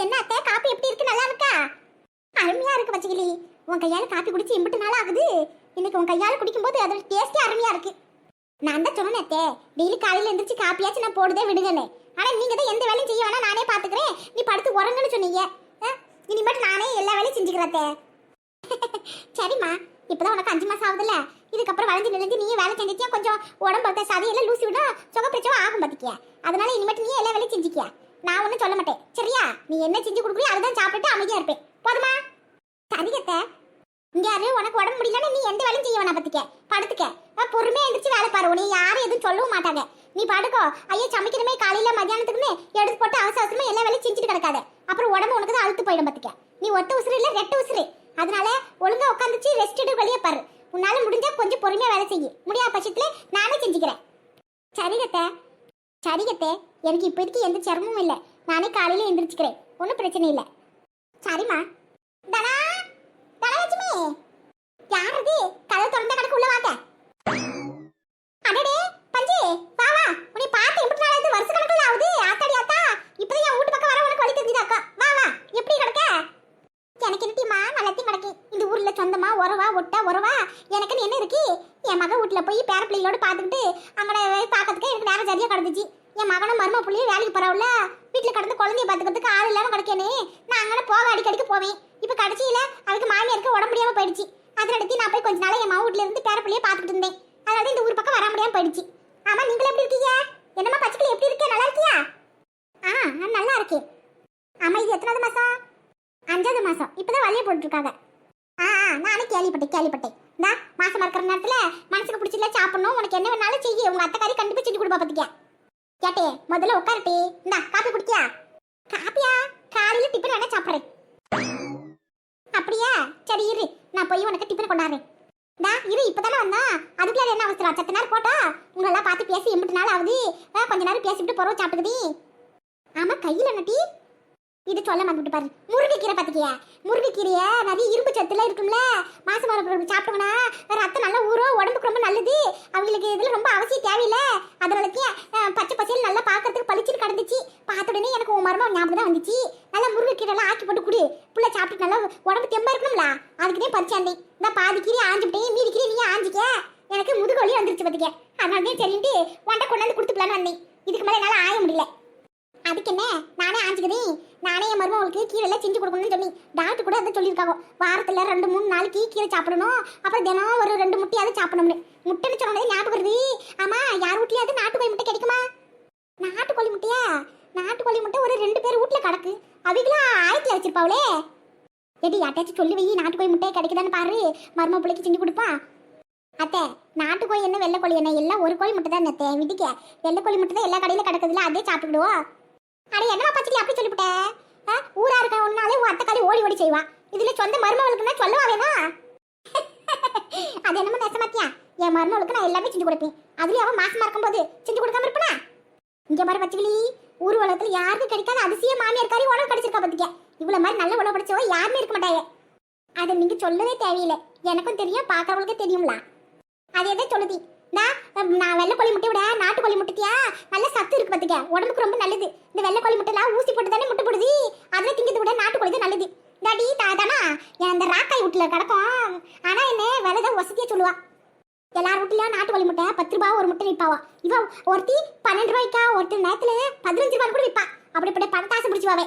என்ன அத்தை? காப்பி எப்படி இருக்கு? நல்லா இருக்கா? அருமையா இருக்கு பச்சைக்கிளி உன் கையால காப்பி குடிச்சு எம்பிட்டு நாள் ஆகுது. இன்னைக்கு உன் கையால குடிக்கும்போது அதோட டேஸ்டே அருமையா இருக்கு. நான் தான் சொன்னேன் அத்தே. டெய்லி காலையில எந்திரிச்சு காப்பியாச்சும் நான் போடுதே விடுங்கன்னு ஆனா நீங்க தான் எந்த வேலையும் செய்ய வேணா நானே பாத்துக்கிறேன். நீ படுத்து உறங்குன்னு சொன்னீங்க. ஆ, இனிமேட்டு நானே எல்லா வேலையும் செஞ்சுக்கிறத்தே சரிம்மா. இப்பதான் உனக்கு அஞ்சு மாசம் ஆகுதுல்ல. இதுக்கப்புறம் வளைஞ்சு நினைஞ்சு நீயும் வேலை செஞ்சுட்டியா? கொஞ்சம் உடம்பு சதையெல்லாம் லூசி விடும் சுகப்பிரச்சனை ஆகும் பார்த்துக்கியா அதனால இனிமேட்டு நீ எல்லா வேலையும் செஞ்சுக்கியா? நான் ஒன்றும் சொல்ல மாட்டேன். சரியா? நீ என்ன செஞ்சு கொடுக்குறியோ அதுதான் சாப்பிட்டு அமைதியா இருப்பேன். போதுமா? சரிகத்த இங்க யாரு? உனக்கு உடம்பு முடியலன்னு நீ எந்த வேலையும் செய்ய வேணா பத்திக்க. படுத்துக்க. பொறுமையாக பொறுமையா எந்திரிச்சு வேலை பாரு. உன்னை யாரும் எதுவும் சொல்லவும் மாட்டாங்க. நீ படுக்கோ. ஐயோ சமைக்கிறமே காலையில மதியானத்துக்குமே எடுத்து போட்டு அவசர அவசரமா எல்லா வேலையும் செஞ்சுட்டு கிடக்காத. அப்புறம் உடம்பு உனக்கு தான் அழுத்து போயிடும் பத்திக்க. நீ ஒத்த உசுறு இல்ல ரெட்ட உசுறு அதனால ஒழுங்கா உட்காந்துச்சு ரெஸ்ட் எடுக்க வெளியே பாரு. உன்னால முடிஞ்சா கொஞ்சம் பொறுமையா வேலை செய்யு. முடியாத பட்சத்துல நானே செஞ்சுக்கிறேன். சரிங்கத்தை. சரிகத்தே எனக்கு இப்போதைக்கு எந்த சிரமமும் இல்லை. நானே காலையில எழுந்திரிச்சுக்கிறேன் ஒன்றும் பிரச்சனை இல்லை. சரிம்மா. தனா தனலட்சுமி யார் அது கதை திறந்த கணக்கு உள்ள வாங்க. அடடே பஞ்சு வா வா. உன்னை பார்த்து எப்படி நாள் ஆகுது வருஷ கணக்கில் ஆகுது. ஆத்தாடி ஆத்தா. இப்போதான் என் வீட்டு பக்கம் வர உனக்கு வழி தெரிஞ்சுதாக்கா வா வா. எப்படி கிடக்க? எனக்கு என்னட்டிமா நல்லத்தையும் கிடக்கு இந்த ஊர்ல சொந்தமா உறவா ஒட்டா உறவா? எனக்குன்னு என்ன இருக்கு? என் மகன் வீட்டில் போய் பேர பிள்ளைகளோட பார்த்துக்கிட்டு அங்கே பார்க்கறதுக்கு எனக்கு நேரம் சரியாக கிடந்துச்சு. என் மகனும் மரும புள்ளியும் வேலைக்கு போகிறவுல வீட்டில் கடந்து குழந்தைய பார்த்துக்கிறதுக்கு ஆள் இல்லாமல் கிடக்கேனே நான் அங்கே போக அடிக்கடிக்கு போவேன். இப்போ கடைசியில் அதுக்கு மாமியாருக்கு உடம்பு முடியாமல் போயிடுச்சு. அதை நடத்தி நான் போய் கொஞ்ச நாள் என் மாவு வீட்டுல இருந்து பேர பிள்ளையை பார்த்துக்கிட்டு இருந்தேன். அதனால இந்த ஊர் பக்கம் வர முடியாமல் போயிடுச்சு. ஆமாம் நீங்களும் எப்படி இருக்கீங்க? என்னம்மா பச்சைக்கிளி எப்படி இருக்கே? நல்லா இருக்கியா? ஆ நான் நல்லா இருக்கேன். ஆமாம் இது எத்தனாவது மாதம் அஞ்சாவது மாதம் இப்போ தான் வழியை போட்டுருக்காங்க. ஆ ஆ, நானும் கேள்விப்பட்டேன் கேள்விப்பட்டேன். நான் மாசமா இருக்கிற நேரத்துல மனசுக்கு பிடிச்சல சாப்பிடணும். உனக்கு என்ன வேணாலும் செய்ய. உங்க அத்தைக்காரி கண்டிப்பா செஞ்சு கொடுப்பா பாத்துக்கியா கேட்டே முதல்ல உட்காரட்டி. இந்தா காப்பி குடிக்கியா? காப்பியா? காலையில டிஃபன் வேணா சாப்பிடுறேன். அப்படியா? சரி இரு. நான் போய் உனக்கு டிஃபன் கொண்டாடுறேன். டா இரு. இப்பதானே வந்தா அதுக்குள்ள என்ன அவசரம்? சத்த நேரம் போட்டா உங்களெல்லாம் பார்த்து பேசி எம்பிட்டு நாள் ஆகுது. கொஞ்ச நேரம் பேசிவிட்டு போறோம் சாப்பிட்டுக்குது ஆமா கையில நட்டி இது சொல்ல மாட்டு பாரு. முருங்கைக்கீரை பார்த்துக்கியா முருங்கைக்கீரையை நிறைய இரும்பு சத்துல இருக்கும்ல? மாசம் வர சாப்பிட்டோம்னா ரத்தம் நல்லா ஊறும் உடம்புக்கு ரொம்ப நல்லது. அவங்களுக்கு இதில் ரொம்ப அவசியம் தேவையில்லை. அதனாலக்கு பச்சை பசையில் நல்லா பார்க்கறதுக்கு பளிச்சுன்னு கிடந்துச்சு. பார்த்த உடனே எனக்கு உன் மரமாக ஞாபகம் தான் வந்துச்சு. நல்லா முருங்கைக்கீரை ஆக்கி போட்டு குடி. புள்ள சாப்பிட்டு நல்லா உடம்பு தெம்பா இருக்கணும்ல அதுக்கு தான் பறிச்சாந்தேன் இந்த பாதி கீரை ஆஞ்சுட்டேன் மீதி கீரை நீ ஆஞ்சிக்க. எனக்கு முதுகு வலி வந்துருச்சு பார்த்துக்க அதனால தான் சரின்ட்டு உன்ட்ட கொண்டாந்து கொடுத்துக்கலான்னு வந்தேன். இதுக்கு மேலே என்னால் ஆய முடியல. அதுக்கு என்ன? நானே ஆஞ்சுக்கிறேன் நானே என் மருமகளுக்கு கீரை செஞ்சு கொடுக்கணும்னு சொல்லி டாக்டர் கூட அதை சொல்லியிருக்காங்க. வாரத்தில் ரெண்டு மூணு நாளைக்கு கீரை சாப்பிடணும். அப்புறம் தினம் ஒரு ரெண்டு முட்டையாவது சாப்பிடணும்னு. முட்டைன்னு சொன்னதே ஞாபகம் வருது. ஆமா யார் வீட்லயாவது நாட்டுக்கோழி முட்டை கிடைக்குமா? நாட்டுக்கோழி முட்டையா? நாட்டுக்கோழி முட்டை ஒரு ரெண்டு பேர் வீட்ல கிடக்கு. அவங்களா ஆயத்துல வச்சிருப்பாவளே எடி யாட்டாச்சும் சொல்லி வை. நாட்டுக்கோழி முட்டை கிடைக்குதான்னு பாரு. மரும பிள்ளைக்கு செஞ்சு கொடுப்பா. அத்தை நாட்டுக்கோழி என்ன வெள்ளைக்கோழி என்ன? எல்லாம் ஒரு கோழி முட்டை தான் அத்தை. விதிக்க வெள்ளைக்கோழி முட்டை தான் எல்லா கடையில் கிடக்குதுல அதே சாப்பிட்டுடுவோம் அட என்னமா பச்சடி அப்படி சொல்லிவிட்ட ஊரா இருக்க ஒன்னாலே உன் அத்தைக்காரி ஓடி ஓடி செய்வா. இதுல சொந்த மருமகளுக்குன்னா சொல்லுவா வேணா அது என்னமோ நெசமாத்தியா? என் மருமகளுக்கு நான் எல்லாமே செஞ்சு கொடுப்பேன். அதுலயும் அவன் மாசமா இருக்கும்போது செஞ்சு கொடுக்காம இருப்பனா? இங்க பாரு பச்சைக்கிளி ஊர் உலகத்துல யாருக்கும் கிடைக்காத அதிசய மாமியார் காரி உணவு கிடைச்சிருக்கா பாத்துக்க இவ்வளவு மாதிரி நல்ல உணவு படிச்சவோ யாருமே இருக்க மாட்டாங்க. அதை நீங்க சொல்லவே தேவையில்லை. எனக்கும் தெரியும் பார்க்கறவங்களுக்கு தெரியும்ல. அது எதை சொல்லுதி? நான் நான் வெள்ளைக்கோழி முட்டை விட நாட்டுக்கோழி முட்டையா நல்ல சத்து இருக்கு பாத்துக்க உடம்புக்கு ரொம்ப நல்லது. இந்த வெள்ளைக்கோழி முட்டைலாம் ஊசி போட்டு தானே முட்டை போடுது? அதில் திங்கிறது விட நாட்டுக்கோழி தான் நல்லது. டாடி தாதானா என் அந்த ராக்காய் வீட்டுல கிடக்கும். ஆனா என்ன விலை தான் வசதியா சொல்லுவா. எல்லார் வீட்லயும் நாட்டுக்கோழி முட்டை பத்து ரூபா ஒரு முட்டை விற்பாவா இவ ஒருத்தி பன்னெண்டு ரூபாய்க்கா ஒருத்தர் நேரத்துல பதினஞ்சு ரூபாய் கூட விற்பா அப்படிப்பட்ட பணத்தாசை பிடிச்சுவாவே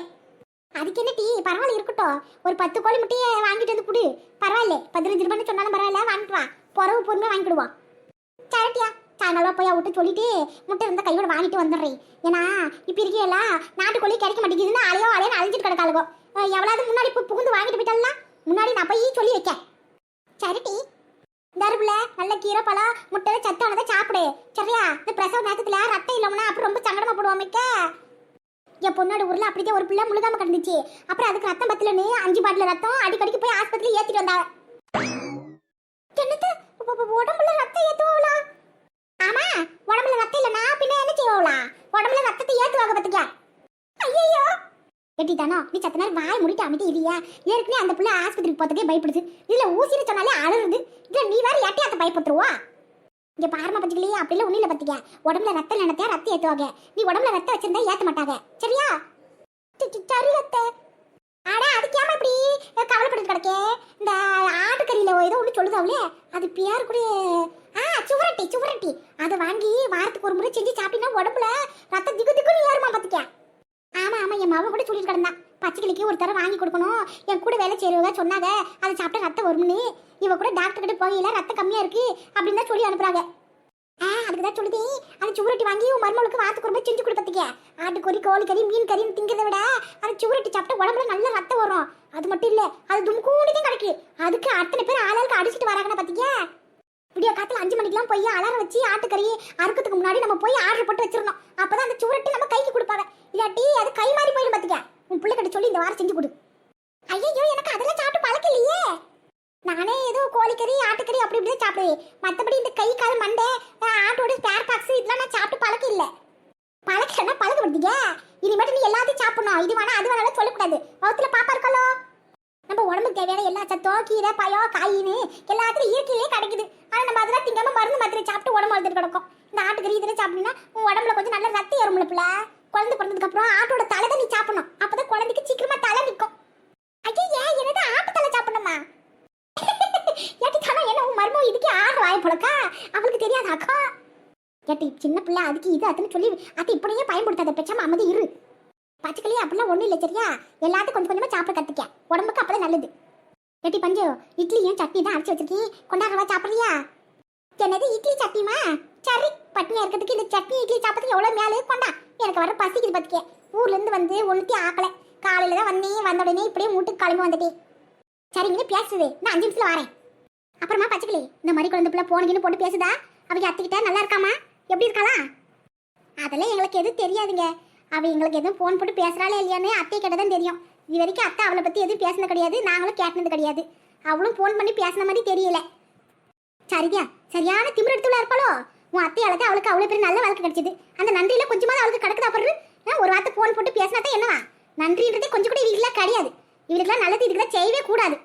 அதுக்கு என்ன டீ பரவாயில்ல இருக்கட்டும். ஒரு பத்து கோழி முட்டையை வாங்கிட்டு வந்து கொடு. பரவாயில்ல பதினஞ்சு ரூபான்னு சொன்னாலும் பரவாயில்ல வாங்கிட்டு வா. பொறவு பொறுமையாக வாங்கிடுவான் சரிட்டியா சாயங்காலம் போய் விட்டு சொல்லிட்டு முட்டை இருந்தால் கையோட வாங்கிட்டு வந்துடுறேன் ஏன்னா இப்போ இருக்கீங்களா நாட்டுக்கோழி கிடைக்க மாட்டேங்குதுன்னு அலையோ அலையோ அழிஞ்சிட்டு கிடக்காளுகோ. எவ்வளவு முன்னாடி இப்போ புகுந்து வாங்கிட்டு போயிட்டாலாம் முன்னாடி நான் போய் சொல்லி வைக்க சரிட்டி தருப்புல நல்ல கீரை பழம் முட்டை சத்தானதை சாப்பிடு. சரியா? இந்த பிரசவ நேரத்துல ரத்தம் இல்லைன்னா அப்புறம் ரொம்ப சங்கடமா போடுவாமிக்க என் பொண்ணோட ஊரில் அப்படியே ஒரு பிள்ளை முழுகாம கிடந்துச்சு. அப்புறம் அதுக்கு ரத்தம் பத்தலன்னு அஞ்சு பாட்டில் ரத்தம் அடிக்கடிக்கு போய் ஆஸ்பத்திரி ஏத்திட்டு வந்தாங்க என்னது உ- உ- உடம்புல ரத்தம் ஏத்துவாங்களா ஆமா உடம்புல ரத்தம் இல்லனா பின்ன என்ன செய்வாங்களா உடம்புல ரத்தத்தை ஏத்துவாங்க பாத்துக்க ஐயோ எட்டி தானோ நீ சத்த நேரம் வாய் முடிட்டு அமைதி இல்லையா ஏற்கனவே அந்த புள்ள ஆஸ்பத்திரிக்கு போகிறதுக்கே பயப்படுது. இதில் ஊசின்னு சொன்னாலே அழுகுது இதில் நீ வேற ஏட்டியாத்த பயப்படுத்துருவா? இங்கே பாரம பச்சுக்கலையே அப்படிலாம் ஒன்றும் இல்லை பார்த்துக்க உடம்புல ரத்தம் நினைத்தா ரத்தம் ஏற்றுவாங்க நீ உடம்புல ரத்தம் வச்சிருந்தா ஏற்ற மாட்டாங்க. சரியா? சரி அத்தை அட அதுக்கு ஏமா இப்படி கவலைப்பட்டு கிடக்கே. இந்த ஆட்டுக்கறியில ஏதோ ஒன்று சொல்லுதாவுலே. அது பேர் கூட ஆ சுவரட்டி சுவரட்டி. அதை வாங்கி வாரத்துக்கு ஒரு முறை செஞ்சு சாப்பிட்டீங்கன்னா உடம்புல ரத்தம் திகு திகுன்னு ஏறுமா பார்த்துக்க ஆமா ஆமா என் மாவன் கூட சொல்லிட்டு கிடந்தான் பச்சைக்கிளிக்கு ஒரு தடவை வாங்கி கொடுக்கணும். என் கூட வேலை செய்யறவங்க சொன்னாங்க அதை சாப்பிட்டா ரத்தம் வரும்னு. இவ கூட டாக்டர் கிட்ட போகையில ரத்தம் கம்மியா இருக்கு அப்படின்னு தான் சொல்லி அனுப்புறாங்க. ஆ அதுக்கு தான் சொல்லுதி அந்த சுவரொட்டி வாங்கி உன் மருமகளுக்கு வாரத்துக்கு ஒரு செஞ்சு கொடு ஆட்டுக்கறி கோழி கறி மீன் கறின்னு திங்கிறத விட அந்த சுவரொட்டி சாப்பிட்டா உடம்புல நல்ல ரத்தம் வரும். அது மட்டும் இல்ல அது தும்கூடி தான் கிடைக்கு. அதுக்கு அத்தனை பேர் ஆளாளுக்கு அடிச்சிட்டு வராங்கன்னு பாத்தீங்க விடிய காத்துல அஞ்சு மணிக்கெல்லாம் போய் அலாரம் வச்சு ஆட்டுக்கறி அறுக்கிறதுக்கு முன்னாடி நம்ம போய் ஆர்டர் போட்டு வச்சிடணும். அப்பதான் அந்த சுவரட்டி நம்ம கைக்கு கொடுப்பாங்க. இல்லாட்டி அது கை மாறி போயிடும் பாத்துக்க உன் பிள்ளைகிட்ட சொல்லி இந்த வாரம் செஞ்சு கொடு. ஐயோ எனக்கு அதெல்லாம் சாப்பிட்டு பழக்கம் இல்லையே நானே ஏதோ கோழிக்கறி ஆட்டுக்கறி அப்படி இப்படி சாப்பிடுவேன். மற்றபடி இந்த கை கால் மண்டை ஆட்டோட ஸ்பேர் பாக்ஸ் இதெல்லாம் நான் சாப்பிட்டு பழக்கம் இல்லை பழக்கம்னா பழக்கப்படுத்தீங்க இனிமேட்டு நீ எல்லாத்தையும் சாப்பிடணும். இது வேணா அது வேணாலும் சொல்லக்கூடாது. வகுத்துல பாப்பா இருக்கலோ நம்ம உடம்புக்கு தேவையான எல்லா சத்தம் கீரை பழம் காயின்னு எல்லாத்துலையும் இயற்கையிலே கிடைக்குது. ஆனால் நம்ம அதெல்லாம் திங்காம மருந்து மாத்திரை சாப்பிட்டு உடம்பு வளர்த்துட்டு கிடக்கும். இந்த ஆட்டுக்கறி இதெல்லாம் சாப்பிட்டீங்கன்னா உன் உடம்புல கொஞ்சம் நல்ல ரத்தம் ஏறும்ல பிள்ளை. குழந்தை பிறந்ததுக்கு அப்புறம் ஆட்டோட தலை தான் நீ சாப்பிடணும். அப்பதான் குழந்தைக்கு சீக்கிரமா தலை நிற்கும் ஐயா என்னது ஆட்டு தலை சாப்பிடணுமா? ஏட்டி தானே என்ன உன் மருமக இதுக்கே ஆறு வாய் போலக்கா அவளுக்கு தெரியாதாக்கா ஏட்டி சின்ன பிள்ளை அதுக்கு இது அதுன்னு சொல்லி அது இப்படியே பயன்படுத்தாத பெச்சாம அமைதி இரு. பச்சைக்கிளி அப்படிலாம் ஒன்றும் இல்லை சரியா? எல்லாத்தையும் கொஞ்சம் கொஞ்சமாக சாப்பிட கற்றுக்க உடம்புக்கு அப்பதான் நல்லது. ஏட்டி பஞ்சு இட்லியும் சட்னி தான் அரைச்சி வச்சிருக்கேன். கொண்டாடுறவா சாப்பிட்றியா? என்னது இட்லி சட்னிமா சரி பட்னியாக இருக்கிறதுக்கு இந்த சட்னி இட்லி சாப்பிட்றதுக்கு எவ்வளோ மேலே கொண்டா? எனக்கு வர பசிக்குது பார்த்துக்க ஊர்லேருந்து வந்து ஒன்றுத்தையும் ஆக்கலை. காலையில் தான் வந்தேன் வந்த உடனே இப்படியே மூட்டுக்கு கிளம்பி வந்துட்டேன் சரி இங்கே பேசுது. நான் அஞ்சு நிமிஷத்தில் வரேன். அப்புறமா பச்சைக்கிளி இந்த மாதிரி குழந்தை பிள்ளை போனீங்கன்னு போட்டு பேசுதா? அவங்க அத்திக்கிட்ட நல்லா இருக்காமா? எப்படி இருக்காளா? அதெல்லாம் எங்களுக்கு எதுவும் தெரியாதுங்க. அவள் எங்களுக்கு எதுவும் ஃபோன் போட்டு பேசுகிறாளே இல்லையானே அத்தை கிட்ட தான் தெரியும். இது வரைக்கும் அத்தை அவளை பற்றி எதுவும் பேசினது கிடையாது. நாங்களும் கேட்டினது கிடையாது. அவளும் ஃபோன் பண்ணி பேசின மாதிரி தெரியல. சரியா சரியான திமிர் எடுத்துள்ள இருப்பாளோ? உன் அத்தையால தான் அவளுக்கு அவ்வளோ பெரிய நல்ல வாழ்க்கை கிடைச்சிது. அந்த நன்றியில் கொஞ்சமாக அவளுக்கு கிடக்குதா பாரு. ஒரு வார்த்தை ஃபோன் போட்டு பேசினா தான் என்னவா? நன்றின்றதே கொஞ்சம் கூட இவங்களுக்குலாம் கிடையாது. இவளுக்குலாம் நல்லது இதுக்கெல்லாம் செய்யவே கூடாது.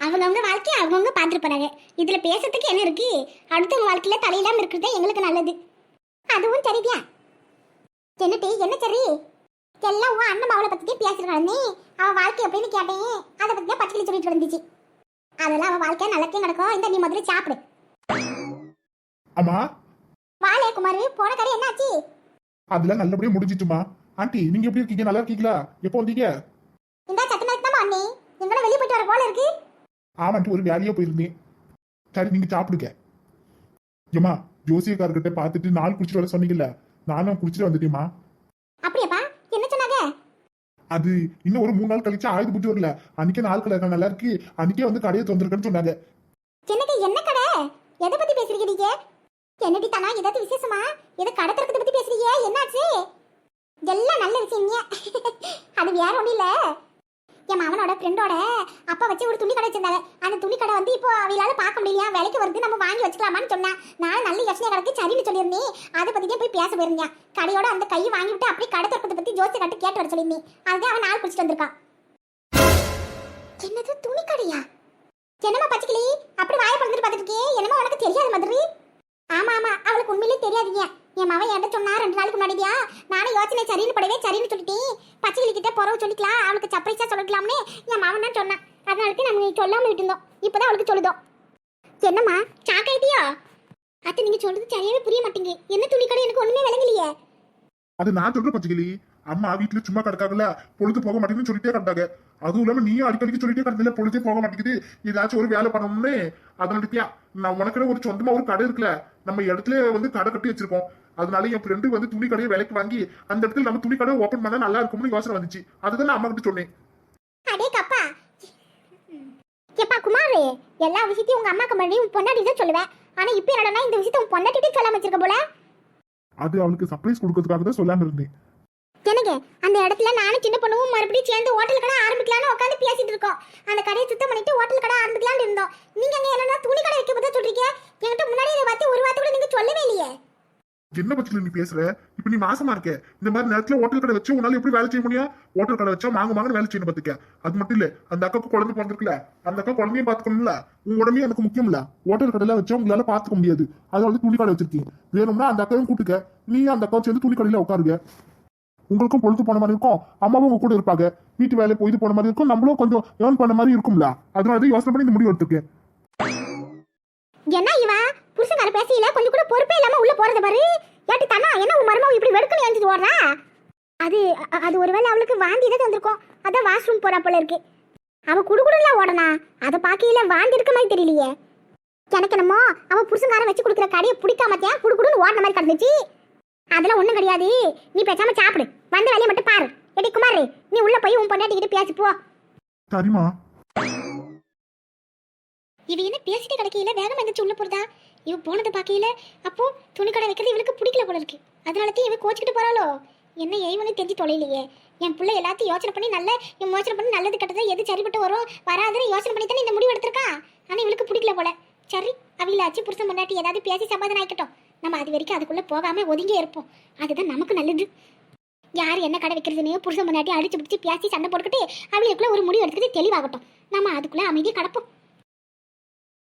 அவங்கவுங்க வாழ்க்கையை அவங்கவுங்க பார்த்துட்டு போறாங்க இதுல பேசுறதுக்கு என்ன இருக்கு? அடுத்தவங்க வாழ்க்கையில தலையிடாம இருக்கிறது எங்களுக்கு நல்லது. அதுவும் சரிதியா என்னட்டி என்ன சரி? எல்லாம் உன் அண்ணன் அவளை பத்தி பேசிருக்கானே அவன் வாழ்க்கை எப்படின்னு கேட்டேன். அதை தான் பச்சைக்கிளி சொல்லிட்டு இருந்துச்சு அதெல்லாம் அவன் வாழ்க்கை நல்லக்கே நடக்கும். இந்த நீ முதல்ல சாப்பிடு. அம்மா. வாலே குமார். போன கடை என்னாச்சு? அதெல்லாம் நல்லபடியா முடிஞ்சிச்சுமா ஆண்டி நீங்க எப்படி இருக்கீங்க? நல்லா இருக்கீங்களா? எப்போ வந்தீங்க? இந்த சத்து நேரத்து தான் அண்ணே. எங்கட வெளியே போயிட்டு வர போல இருக்கு. ஆமாண்டி ஒரு வேலையா போயிருந்தேன். சரி நீங்க சாப்பிடுங்க. ஏமா ஜோசியக்காரர்கிட்ட பார்த்துட்டு நாள் குடிச்சிட்டு வர சொன்னீங்கல்ல? நானும் குடிச்சிட்டு வந்துட்டேம்மா. அப்படியாப்பா என்ன சொன்னாங்க? அது இன்னும் ஒரு மூணு நாள் கழிச்சு ஆயுத பூஜை வரல. அன்னைக்கே நாள் கலர் நல்லா இருக்கு. அன்னைக்கே வந்து கடையை திறந்துருக்குன்னு சொன்னாங்க. என்னக்கு என்ன கடை? எதை பத்தி பேசுறீங்க நீங்க? என்னடி தானா ஏதாவது விசேஷமா? ஏதோ கடை திறக்கிறத பத்தி பேசுறீங்க? என்னாச்சு? எல்லாம் நல்ல விஷயங்க அது வேற ஒண்ணும் இல்ல. என் மாமனோட ஃப்ரெண்டோட அப்பா வச்சு ஒரு துணி கடை வச்சிருந்தாங்க. அந்த துணி கடை வந்து இப்போ அவளால பார்க்க முடியலையா? விலைக்கு வருது நம்ம வாங்கி வச்சுக்கலாமான்னு சொன்னேன் நான் நல்ல யோசனை கடைக்கு சரின்னு சொல்லியிருந்தேன். அதை பத்தி போய் பேச போயிருந்தேன். கடையோட அந்த கையை வாங்கி விட்டு அப்படியே கடை திறக்கிறத பத்தி ஜோசி கட்டு கேட்டு வர சொல்லியிருந்தேன். அதுதான் அவன் நாள் குடிச்சிட்டு வந்திருக்கான். என்னது துணி கடையா என்னம்மா பச்சைக்கிளி? அப்படி வாய பறந்துட்டு பார்த்துட்டு இருக்கியே என்னமோ உனக்கு தெரியாத மாதிரி? ஆமா ஆமா. அவளுக்கு உண்மையிலே தெரியாதீங்க. என் மவன் என்கிட்ட சொன்னா ரெண்டு நாளுக்கு முன்னாடியா? நானும் யோசனை சரின்னு படவே சரின்னு சொல்லிட்டேன். பச்சைகளி கிட்ட பொறவு சொல்லிக்கலாம். அவளுக்கு சர்ப்ரைஸா சொல்லிக்கலாம்னு என் மவன் தான் சொன்னான். அதனால நம்ம சொல்லாம விட்டுருந்தோம். இப்பதான் அவளுக்கு சொல்லுதோம். என்னம்மா சாக்காயிட்டியா அத்தை நீங்க சொல்றது சரியாவே புரிய மாட்டீங்க என்ன துணி கடை? எனக்கு ஒண்ணுமே விளங்கலையே. அது நான் சொல்ற பச்சைகளி அம்மா வீட்டுல சும்மா கிடக்காங்கல்ல பொழுது போக மாட்டேங்குதுன்னு சொல்லிட்டே கிடந்தாங்க. அதுவும் இல்லாம நீயும் அடிக்கடிக்கு சொல்லிட்டே கிடந்தல பொழுதே போக மாட்டேங்குது. ஏதாச்சும் ஒரு வேலை பண்ணணும்னு அதனாலத்தியா நான் உனக்குன்னு ஒரு சொந்தமா ஒரு கடை இருக்குல்ல நம்ம இடத்துல வந்து கடை கட்டி வச்சிருக்கோம். அதனால என் ஃப்ரெண்டு வந்து துணி கடையை விலைக்கு வாங்கி அந்த இடத்துல நம்ம துணி கடை ஓப்பன் பண்ணா நல்லா இருக்கும்னு யோசனை வந்துச்சு. அதுதான் நான் அம்மா கிட்ட சொன்னேன் எப்பா குமார் எல்லா விஷயத்தையும் உங்க அம்மாக்கு முன்னாடி உன் பொண்டாட்டி தான் சொல்லுவேன். ஆனா இப்ப என்னடா இந்த விஷயத்தை உன் பொண்டாட்டிட்டே சொல்லாம வச்சிருக்க போல? அது அவளுக்கு சர்ப்ரைஸ் கொடுக்கறதுக்காக தான் சொல்லாம இருந்தேன். எனக்கு அந்த இடத்துல நானும் சின்ன பொண்ணுவும் மறுபடியும் சேர்ந்து ஹோட்டல் கடை ஆரம்பிக்கலாம்னு உட்காந்து பேசிட்டு இருக்கோம். அந்த கடையை சுத்தம் பண்ணிட்டு ஹோட்டல் கடை ஆரம்பிக்கலாம்னு இருந்தோம். நீங்க அங்க என்னன்னா துணி கடை வைக்க பத்தி சொல்றீங்க? என்கிட்ட முன்னாடி இதை பத்தி ஒரு வார்த்தை கூட நீங்க சொல்லவே இல்லையே. என்ன பட்சத்துல நீ பேசுற? இப்ப நீ மாசமா இருக்க. இந்த மாதிரி நேரத்துல ஹோட்டல் கடை வச்சு உன்னால எப்படி வேலை செய்ய முடியும்? ஹோட்டல் கடை வச்சா மாங்க மாங்க வேலை செய்யணும் பாத்துக்க. அது மட்டும் இல்ல அந்த அக்காக்கு குழந்தை பிறந்திருக்குல்ல அந்த அக்கா குழந்தையும் பாத்துக்கணும்ல. உங்க உடம்பே எனக்கு முக்கியம் இல்ல ஹோட்டல் கடையில வச்சா உங்களால பாத்துக்க முடியாது. அதனால துணி கடை வச்சிருக்கீங்க வேணும்னா அந்த அக்காவையும் கூட்டுக்க நீ அந்த அக்காவும் சேர்ந்து துணி கடையில உட்காருங்க. உங்களுக்கும் பொழுது போன மாதிரி இருக்கும். அம்மாவும் உங்க கூட இருப்பாங்க. வீட்டு வேலை போய் போன மாதிரி இருக்கும். நம்மளும் கொஞ்சம் ஏர்ன் பண்ண மாதிரி இருக்கும்ல. அதனால தான் யோசனை பண்ணி இந்த முடிவு எடுத்துருக்கேன் என்ன இவன் புருஷன் வேற பேசையில கொஞ்சம் கூட பொறுப்பே இல்லாம உள்ள போறத பாரு. ஏட்டி தானா என்ன உன் மருமக இப்படி வெடுக்கணும் எழுந்து ஓடுறா? அது அது ஒருவேளை அவளுக்கு வாந்தி தான் வந்திருக்கும். அதான் வாஷ்ரூம் போறா போல இருக்கு. அவ குடுகுடுலாம் ஓடனா? அதை பார்க்கையில வாந்தி இருக்க மாதிரி தெரியலையே. எனக்கு என்னமோ அவன் புருஷன்காரன் வச்சு கொடுக்குற கடையை பிடிக்காமத்தையா குடுகுடுன்னு ஓடின மாதிரி கிடந்துச்சு. அதெல்லாம் ஒண்ணும் கிடையாது. நீ பேசாம சாப்பிடு. வந்த வேலையை மட்டும் பாரு. எடி குமார் நீ உள்ள போய் உன் பொண்டாட்டிக்கிட்ட பேசி போ. சரிம்மா. இவ என்ன பேசிட்டு கிடைக்கையில வேகம் எந்திரிச்சு உள்ள போறதா? இவ போனதை பார்க்கையில அப்போ துணி கடை வைக்கிறது இவளுக்கு பிடிக்கல போல இருக்கு. அதனால தான் இவ கோச்சிக்கிட்டு போறாளோ? என்ன ஏவனு தெரிஞ்சு தொலைலையே. என் பிள்ளை எல்லாத்தையும் யோசனை பண்ணி நல்ல என் யோசனை பண்ணி நல்லது கெட்டது எது சரிப்பட்டு வரும் வராதுன்னு யோசனை பண்ணி தானே இந்த முடிவு எடுத்திருக்கா? ஆனா இவளுக்கு பிடிக்கல போல. சரி அவிலாச்சு புருஷன் பொண்டாட்டி ஏதாவது பேசி சமாதானம் ஆயிக்கட்டும். நம்ம அது வரைக்கும் அதுக்குள்ள போகாம ஒதுங்கி இருப்போம். அதுதான் நமக்கு நல்லது. யார் என்ன கடை வைக்கிறதுன்னு புருஷன் பண்ணாட்டி அடிச்சு பிடிச்சி பேசி சண்டை போட்டுக்கிட்டு அவங்களுக்குள்ள ஒரு முடிவு எடுத்துக்கிட்டு தெளிவாகட்டும். நம்ம அதுக்குள்ளே அமைதியாக கிடப்போம்.